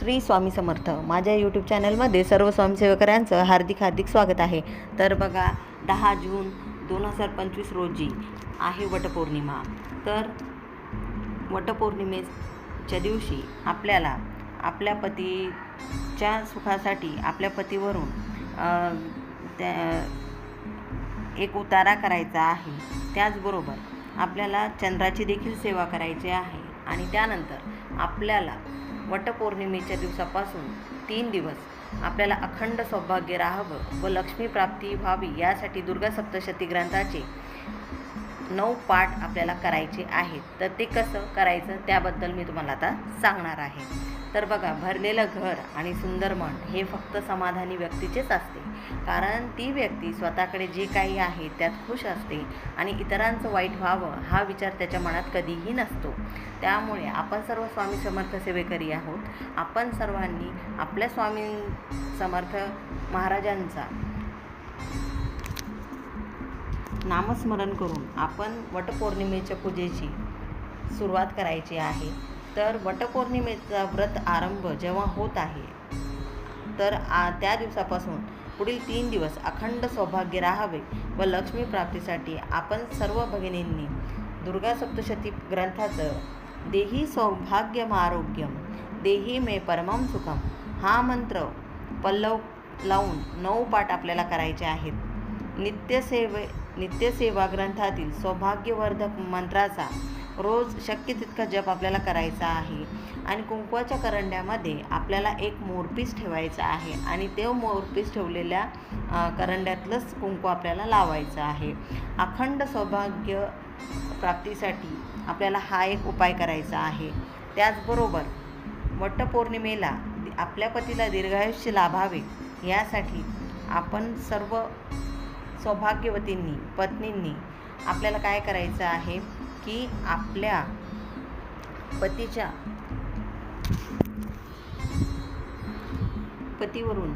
श्री स्वामी समर्थ. माझ्या यूट्यूब चॅनलमध्ये सर्व स्वयंसेवकऱ्यांचं हार्दिक हार्दिक स्वागत आहे. तर बघा दहा जून दोन हजार पंचवीस रोजी आहे वटपौर्णिमा. तर वटपौर्णिमेच्या दिवशी आपल्याला आपल्या पतीच्या सुखासाठी आपल्या पतीवरून त्या एक उतारा करायचा आहे. त्याचबरोबर आपल्याला चंद्राची देखील सेवा करायची आहे. आणि त्यानंतर आपल्याला वटपौर्णिमेच्या दिवसापासून तीन दिवस आपल्याला अखंड सौभाग्य राहावं व लक्ष्मी प्राप्ती व्हावी यासाठी दुर्गा सप्तशती ग्रंथाचे नऊ पाठ आपल्याला करायचे आहेत. तर ते कसं करायचं त्याबद्दल मी तुम्हाला आता सांगणार आहे. तर बघा भरलेलं घर आणि सुंदर मन हे फक्त समाधानी व्यक्तीचेच असते. कारण ती व्यक्ती स्वतःकडे जे काही आहे त्यात खुश असते आणि इतरांचं वाईट व्हावं हा विचार त्याच्या मनात कधीही नसतो. त्यामुळे आपण सर्व स्वामी समर्थ सेवेकरी आहोत. आपण सर्वांनी आपल्या स्वामी समर्थ महाराजांचा नामस्मरण करून आपण वटपौर्णिमेच्या पूजेची सुरुवात करायची आहे. तर वटपौर्णिमेचा व्रत आरंभ जेव्हा होत आहे तर आ त्या दिवसापासून पुढील तीन दिवस अखंड सौभाग्य राहावे व लक्ष्मी प्राप्तीसाठी आपण सर्व भगिनींनी दुर्गा सप्तशती ग्रंथाचं देही सौभाग्यम आरोग्यम देही मे परमम सुखम हा मंत्र पल्लव लावून नऊ पाठ आपल्याला करायचे आहेत. नित्यसेवे नित्यसेवा ग्रंथातील सौभाग्यवर्धक मंत्राचा रोज शक्य तितका जप आपल्याला करायचा आहे. आणि कुंकवाच्या करंड्यामध्ये आपल्याला एक मोरपीस ठेवायचा आहे आणि ते मोरपीस ठेवलेल्या करंड्यातलंच कुंकू आपल्याला लावायचं आहे. अखंड सौभाग्य प्राप्तीसाठी आपल्याला हा एक उपाय करायचा आहे. त्याचबरोबर वटपौर्णिमेला आपल्या पतीला दीर्घायुष्य लाभावे यासाठी आपण सर्व सौभाग्यवतींनी पत्नींनी आपल्याला काय करायचं आहे की आपल्या पतीच्या पतीवरून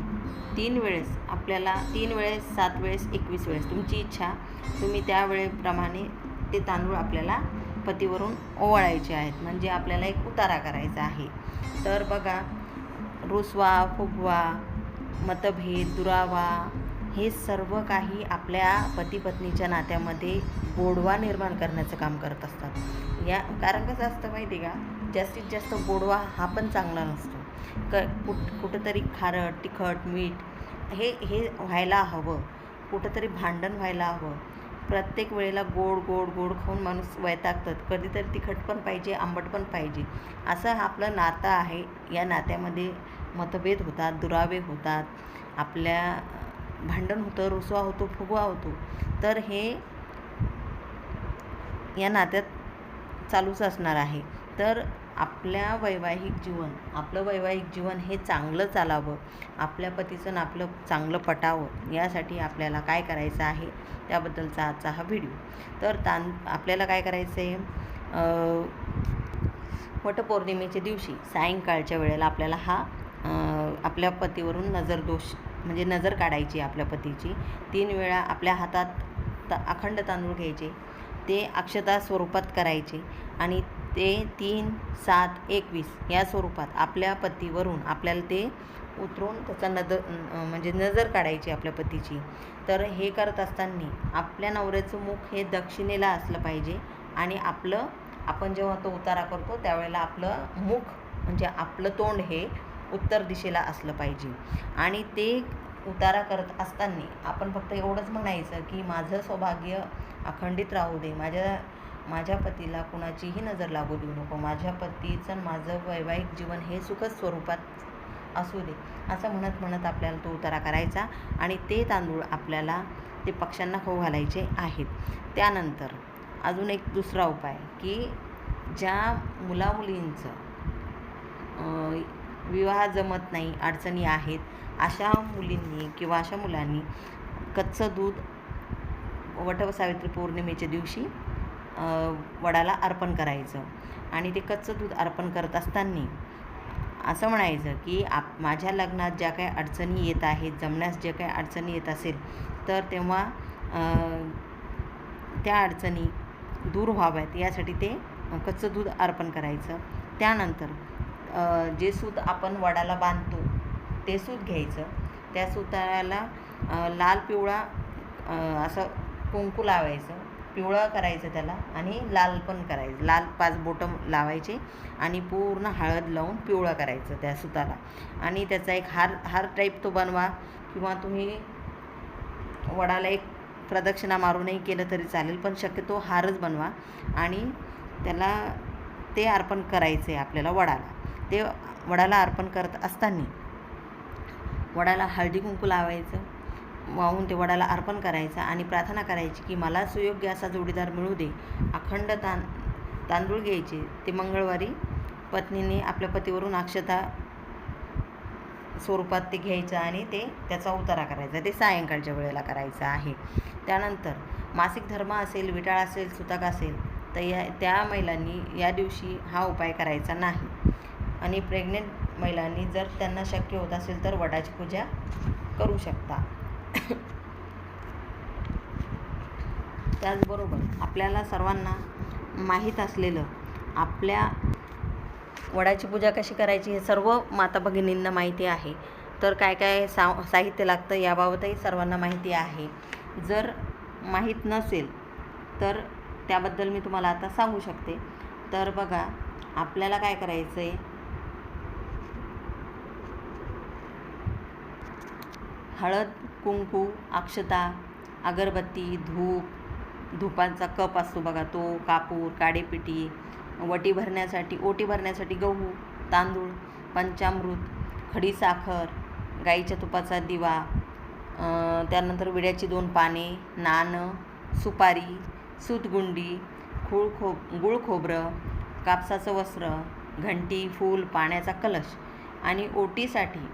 तीन वेळेस आपल्याला तीन वेळेस सात वेळेस एकवीस वेळेस तुमची इच्छा तुम्ही त्यावेळेप्रमाणे ते तांदूळ आपल्याला पतीवरून ओवाळायचे आहेत. म्हणजे आपल्याला एक उतारा करायचा आहे. तर बघा रुसवा फुगवा मतभेद दुरावा हे सर्व काही आपल्या पती पत्नीच्या नात्यामध्ये गोडवा निर्माण करण्याचं काम करत असतात. या कारण कसं असतं माहिती आहे का? जास्तीत जास्त गोडवा हा पण चांगला नसतो. क कुठ कुठंतरी खारट तिखट मीठ हे हे व्हायला हवं. कुठंतरी भांडण व्हायला हवं. प्रत्येक वेळेला गोड गोड गोड खाऊन माणूस वैतागतात. कधीतरी तिखट पण पाहिजे आंबट पण पाहिजे. असं हा आपलं नातं आहे. या नात्यामध्ये मतभेद होतात दुरावे होतात. आपल्या भांडण होतं रुसवा होतो फुगवा होतो. तर हे या नात्यात चालूच असणार आहे. तर आपल्या वैवाहिक जीवन आपलं वैवाहिक जीवन हे चांगलं चालावं. आपल्या पतीचं आपलं चांगलं पटावं. यासाठी आपल्याला काय करायचं आहे? त्याबद्दलचा आजचा हा व्हिडिओ. तर तां आपल्याला काय करायचं आहे वटपौर्णिमेच्या दिवशी सायंकाळच्या वेळेला आपल्याला हा आपल्या पतीवरून नजरदोष म्हणजे नजर काढायची आपल्या पतीची. तीन वेळा आपल्या हातात त अखंड तांदूळ घ्यायचे. ते अक्षता स्वरूपात करायचे आणि ते तीन सात एकवीस या स्वरूपात आपल्या पतीवरून आपल्याला ते उतरून त्याचा नजर म्हणजे नजर काढायची आपल्या पतीची. तर हे करत असताना आपल्या नवऱ्याचं मुख हे दक्षिणेला असलं पाहिजे आणि आपलं आपण जेव्हा तो उतारा करतो त्यावेळेला आपलं मुख म्हणजे आपलं तोंड हे उत्तर दिशेला असलं पाहिजे. आणि ते उतारा करत असताना आपण फक्त एवढंच म्हणायचं की माझं सौभाग्य अखंडित राहू दे. माझ्या माझ्या पतीला कुणाचीही नजर लागू देऊ नको. माझ्या पतीचं माझं वैवाहिक जीवन हे सुखद स्वरूपात असू दे. असं म्हणत म्हणत आपल्याला तो उतारा करायचा आणि ते तांदूळ आपल्याला ते पक्ष्यांना खाऊ घालायचे आहेत. त्यानंतर अजून एक दुसरा उपाय की ज्या मुलामुलींचं विवाह जमत नाही अडचणी आहेत. अशा मुलींनी किंवा अशा मुलांनी कच्चं दूध वटसावित्री पौर्णिमेच्या दिवशी वडाला अर्पण करायचं. आणि ते कच्चं दूध अर्पण करत असताना असं म्हणायचं की आप माझ्या लग्नात ज्या काही अडचणी येत आहेत जमण्यास ज्या काही अडचणी येत असेल तर तेव्हा त्या अडचणी दूर व्हाव्यात. यासाठी ते कच्चं दूध अर्पण करायचं. त्यानंतर जे सूत आपण वडाला बांधतो ते सूत घ्यायचं. त्या सुताला लाल पिवळा असं कुंकू लावायचं. पिवळं करायचं त्याला आणि लाल पण करायचं. लाल पाच बोटं लावायचे आणि पूर्ण हळद लावून पिवळं करायचं त्या सुताला. आणि त्याचा एक हार हार टाईप तो बनवा किंवा तुम्ही वडाला एक प्रदक्षिणा मारूनही केलं तरी चालेल पण शक्यतो हारच बनवा आणि त्याला ते अर्पण करायचं आहे आपल्याला वडाला. ते वडाला अर्पण करत असताना वडाला हळदी कुंकू लावायचं. वाहून ते वडाला अर्पण करायचं आणि प्रार्थना करायची की मला सुयोग्य असा जोडीदार मिळू दे. अखंड तां तांदूळ घ्यायचे. ते मंगळवारी पत्नीने आपल्या पतीवरून अक्षता स्वरूपात ते घ्यायचं आणि ते त्याचा उतारा करायचा. ते सायंकाळच्या वेळेला करायचं आहे. त्यानंतर मासिक धर्म असेल विटाळ असेल सुतक असेल तर या त्या महिलांनी या दिवशी हा उपाय करायचा नाही. आणि प्रेग्नेंट महिलांनी जर त्यांना शक्य होत असेल तर वडाची पूजा करू शकता. त्याचबरोबर आपल्याला सर्वांना माहीत असलेलं आपल्या वडाची पूजा कशी करायची हे सर्व माता भगिनींना माहिती आहे. तर काय काय सा साहित्य लागतं याबाबतही सर्वांना माहिती आहे. जर माहीत नसेल तर त्याबद्दल मी तुम्हाला आता सांगू शकते. तर बघा आपल्याला काय करायचं आहे हळद कुंकू अक्षता अगरबत्ती धूप धुपांचा कप असतो बघा तो कापूर काडेपिटी वटी भरण्यासाठी ओटी भरण्यासाठी गहू तांदूळ पंचामृत खडीसाखर गाईच्या तुपाचा दिवा त्यानंतर विड्याची दोन पाने नाणं सुपारी सूतगुंडी खूळ खो गुळ खोबरं कापसाचं वस्त्र घंटी फूल पाण्याचा कलश आणि ओटीसाठी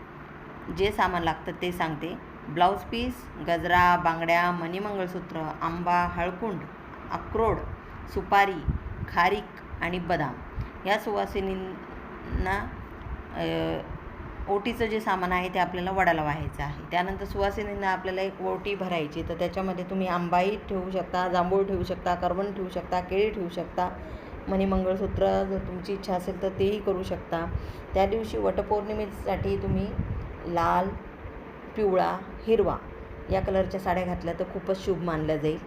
जे सामान लागतं ते सांगते. ब्लाऊज पीस गजरा बांगड्या मणिमंगळसूत्र आंबा हळकुंड अक्रोड सुपारी खारीक आणि बदाम. या सुवासिनींना ओटीचं जे सामान आहे ते आपल्याला वडाला व्हायचं आहे. त्यानंतर सुवासिनींना आपल्याला एक ओटी भरायची. तर त्याच्यामध्ये तुम्ही आंबाही ठेवू शकता जांभूळ ठेवू शकता करवण ठेवू शकता केळी ठेवू शकता मणिमंगळसूत्र जर तुमची इच्छा असेल तर तेही करू शकता. त्या दिवशी वटपौर्णिमेसाठी तुम्ही लाल पिवळा हिरवा या कलरच्या साड्या घातल्या तर खूपच शुभ मानलं जाईल.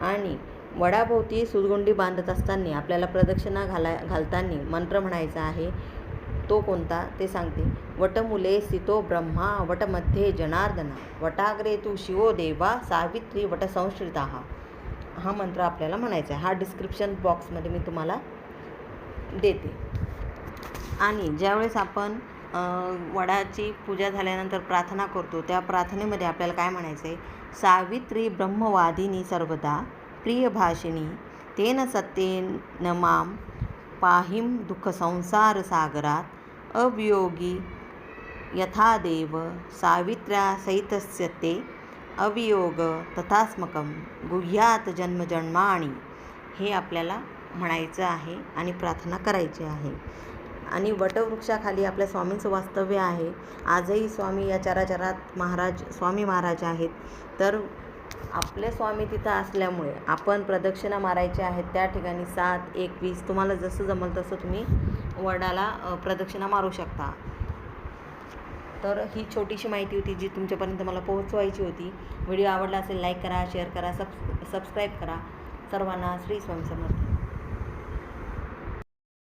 आणि वडाभोवती सुरगुंडी बांधत असताना आपल्याला प्रदक्षिणा घाला घालताना मंत्र म्हणायचा आहे तो कोणता? ते सांगते. वटमुले सितो ब्रह्मा वटमध्ये जनार्दना वटाग्रे तू शिवो देवा सावित्री वटसंश्रिता हा हा मंत्र आपल्याला म्हणायचा आहे. हा डिस्क्रिप्शन बॉक्समध्ये मी तुम्हाला देते. आणि ज्यावेळेस आपण वडाची पूजा झाल्यानंतर प्रार्थना करतो. त्या प्रार्थनेमध्ये आपल्याला काय म्हणायचं आहे सावित्री ब्रह्मवादिनी सर्वदा प्रियभाषिणी तेन सत्येन माम पाहिम दुःख संसार सागरात अवियोगी यथा देव सावित्र्या सहितस्य ते अवियोग तथास्मकं गुह्यात जन्मजन्माणी हे आपल्याला म्हणायचं आहे आणि प्रार्थना करायची आहे. आणि वटवृक्षाखाली आपल्या स्वामींचं वास्तव्य आहे. आजही स्वामी या चराचरात महाराज स्वामी महाराज आहेत. तर आपले स्वामी तिथं असल्यामुळे आपण प्रदक्षिणा मारायच्या आहेत. त्या ठिकाणी सात एकवीस तुम्हाला जसं जमल तसं तुम्ही वडाला प्रदक्षिणा मारू शकता. तर ही छोटीशी माहिती होती जी तुमच्यापर्यंत मला पोहोचवायची होती. व्हिडिओ आवडला असेल लाईक करा शेअर करा सब सबस्क्राईब करा. सर्वांना श्री स्वामी समर्थ.